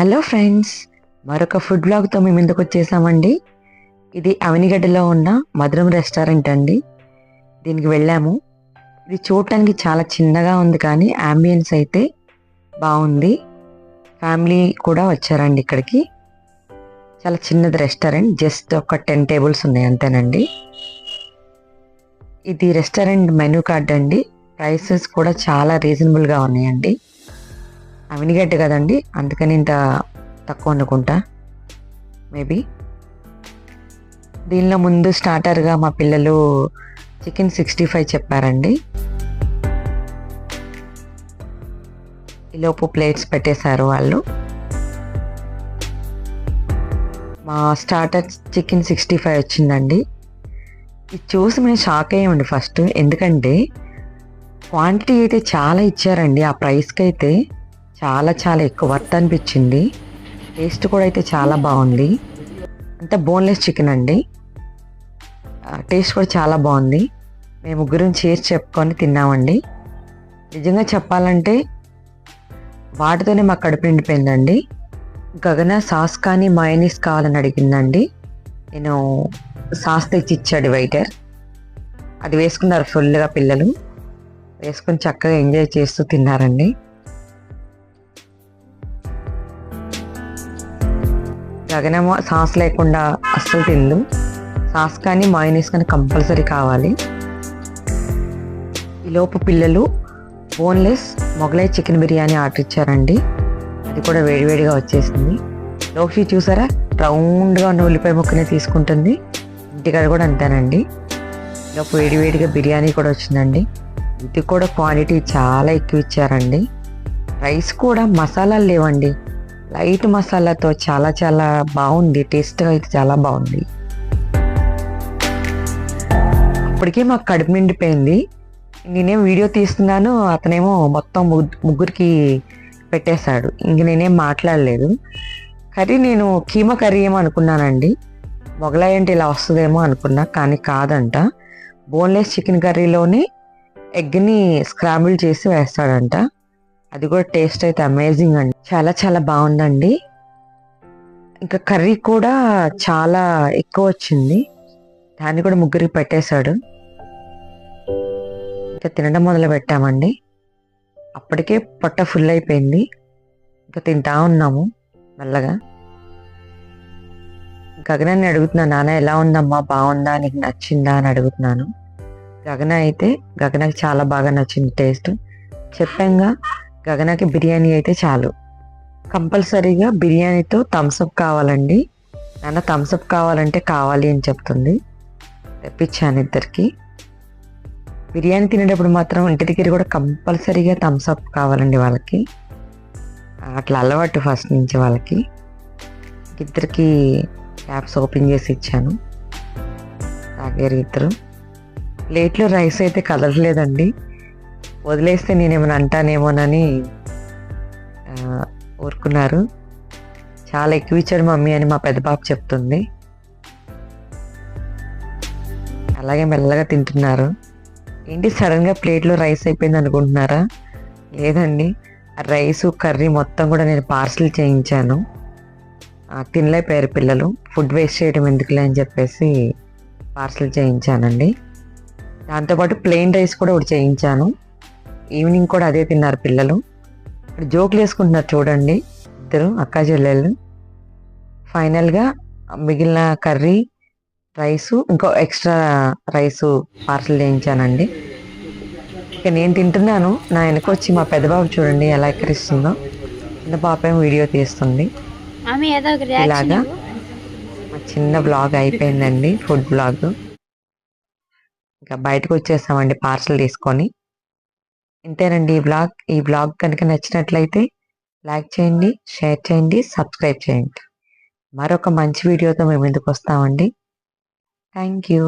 Hello friends మరొక food బ్లాగ్తో మేము ఎందుకు వచ్చేసామండి. ఇది అవనిగడ్డలో ఉన్న మధురం రెస్టారెంట్ అండి. దీనికి వెళ్ళాము. ఇది చూడటానికి చాలా చిన్నగా ఉంది కానీ అంబియన్స్ అయితే బాగుంది. ఫ్యామిలీ కూడా వచ్చారండి ఇక్కడికి. చాలా చిన్నది రెస్టారెంట్ జస్ట్ ఒక టెన్ టేబుల్స్ ఉన్నాయి అంతేనండి. ఇది రెస్టారెంట్ మెనూ కార్డ్ అండి. ప్రైసెస్ కూడా చాలా రీజనబుల్గా ఉన్నాయండి. అవినిగడ్డ కదండి అందుకని ఇంత తక్కువ అనుకుంటా మేబీ. దీనిలో ముందు స్టార్టర్గా మా పిల్లలు చికెన్ సిక్స్టీ ఫైవ్ చెప్పారండి. ఈలోపు ప్లేట్స్ పెట్టేశారు వాళ్ళు. మా స్టార్టర్ చికెన్ సిక్స్టీ ఫైవ్ వచ్చిందండి. ఇది చూసి మేము షాక్ అయ్యామండి ఫస్ట్. ఎందుకంటే క్వాంటిటీ అయితే చాలా ఇచ్చారండి. ఆ ప్రైస్కి అయితే చాలా చాలా ఎక్కువ వర్త్ అనిపించింది. టేస్ట్ కూడా అయితే చాలా బాగుంది. అంతా బోన్లెస్ చికెన్ అండి. టేస్ట్ కూడా చాలా బాగుంది. మేము ముగ్గురం చేసి చెప్పుకొని తిన్నామండి. నిజంగా చెప్పాలంటే వాటితోనే మాకు కడుపు నిండిపోయిందండి. గగన సాస్ కానీ మయనీస్ కావాలని అడిగిందండి. నేను సాస్ తెచ్చి ఇచ్చాడు వెయిటర్ అది వేసుకున్నారు ఫుల్గా పిల్లలు. వేసుకొని చక్కగా ఎంజాయ్ చేస్తూ తిన్నారండి. జగనమ్మ సాస్ లేకుండా అస్సలు తిందు సాస్ కానీ మాయనీస్ కానీ కంపల్సరీ కావాలి. ఈలోపు పిల్లలు boneless Mughlai chicken biryani order ఇచ్చారండి. అది కూడా వేడివేడిగా వచ్చేసింది. లోక్షి చూసారా? రౌండ్గా ఉన్న ఉల్లిపాయ ముక్కనే తీసుకుంటుంది. ఇంటికాడ కూడా అంతేనండి. లోపు వేడివేడిగా బిర్యానీ కూడా వచ్చిందండి. ఇది కూడా క్వాంటిటీ చాలా ఎక్కువ ఇచ్చారండి. రైస్ కూడా మసాలాలు లేవండి. లైట్ మసాలాతో చాలా చాలా బాగుంది. టేస్ట్ అయితే చాలా బాగుంది. అప్పటికే మాకు కడుపు నిండిపోయింది. నేనేం వీడియో తీస్తున్నాను. అతనేమో మొత్తం ముగ్గు- ముగ్గురికి పెట్టేశాడు. ఇంక నేనేం మాట్లాడలేదు. కర్రీ నేను కీమా కర్రీ ఏమో అనుకున్నానండి. మొగలాయి అంటే ఇలా వస్తుందేమో అనుకున్నా. కానీ కాదంట. బోన్లెస్ చికెన్ కర్రీలోనే ఎగ్ని స్క్రాంబుల్ చేసి వేస్తాడంట. అది కూడా టేస్ట్ అయితే అమేజింగ్ అండి. చాలా చాలా బాగుందండి. ఇంకా కర్రీ కూడా చాలా ఎక్కువ వచ్చింది. దాన్ని కూడా ముగ్గురికి పెట్టేశాడు. ఇంకా తినడం మొదలు పెట్టామండి. అప్పటికే పొట్ట ఫుల్ అయిపోయింది. ఇంకా తింటా ఉన్నాము మెల్లగా. గగనాన్ని అడుగుతున్నాను నాన్న ఎలా ఉందమ్మా? బాగుందా? నీకు నచ్చిందా? అని అడుగుతున్నాను. గగన అయితే గగనకి చాలా బాగా నచ్చింది టేస్ట్. చెప్పంగా గగనకి బిర్యానీ అయితే చాలు. కంపల్సరీగా బిర్యానీతో థమ్స్అప్ కావాలండి. నాన్న థమ్స్అప్ కావాలంటే కావాలి అని చెప్తుంది. తెప్పించాను ఇద్దరికి. బిర్యానీ తినేటప్పుడు మాత్రం ఇంటి దగ్గర కూడా కంపల్సరీగా థమ్స్అప్ కావాలండి వాళ్ళకి. అట్లా అలవాటు ఫస్ట్ నుంచి వాళ్ళకి. ఇద్దరికి క్యాప్స్ ఓపెన్ చేసి ఇచ్చాను. తాగారు ఇద్దరు. ప్లేట్లో రైస్ అయితే కదలలేదండి వదిలేస్తే నేనేమైనా అంటానేమోనని ఊరుకున్నారు. చాలా ఎక్కువ ఇచ్చాడు మమ్మీ అని మా పెద్ద బాబు చెప్తుంది. అలాగే మెల్లగా తింటున్నారు. ఏంటి సడన్గా ప్లేట్లో రైస్ అయిపోయింది అనుకుంటున్నారా? లేదండి. ఆ రైసు కర్రీ మొత్తం కూడా నేను పార్సిల్ చేయించాను. ఆ, తినలేకపోయారు పిల్లలు. ఫుడ్ వేస్ట్ చేయడం ఎందుకులే అని చెప్పేసి పార్సిల్ చేయించానండి. దాంతోపాటు ప్లెయిన్ రైస్ కూడా ఒకటి చేయించాను. ఈవినింగ్ కూడా అదే తిన్నారు పిల్లలు. ఇక్కడ జోకులు వేసుకుంటున్నారు చూడండి ఇద్దరు అక్క చెల్లెళ్ళు. ఫైనల్గా మిగిలిన కర్రీ రైసు ఇంకో ఎక్స్ట్రా రైసు పార్సల్ చేయించానండి. ఇక నేను తింటున్నాను. నా వెనక వచ్చి మా పెద్ద బాబు చూడండి ఎలా ఎక్కరిస్తుందో. చిన్న పాప వీడియో తీస్తుంది. ఇలాగా మా చిన్న బ్లాగ్ అయిపోయిందండి ఫుడ్ బ్లాగ్ ఇంకా బయటకు వచ్చేసామండి పార్సల్ తీసుకొని. ఇంతేనండి. ఈ బ్లాగ్ ఈ బ్లాగ్ కనుక నచ్చినట్లయితే లైక్ చేయండి షేర్ చేయండి సబ్స్క్రైబ్ చేయండి. మరొక మంచి వీడియోతో మేము ఎందుకు వస్తామండి. Thank you.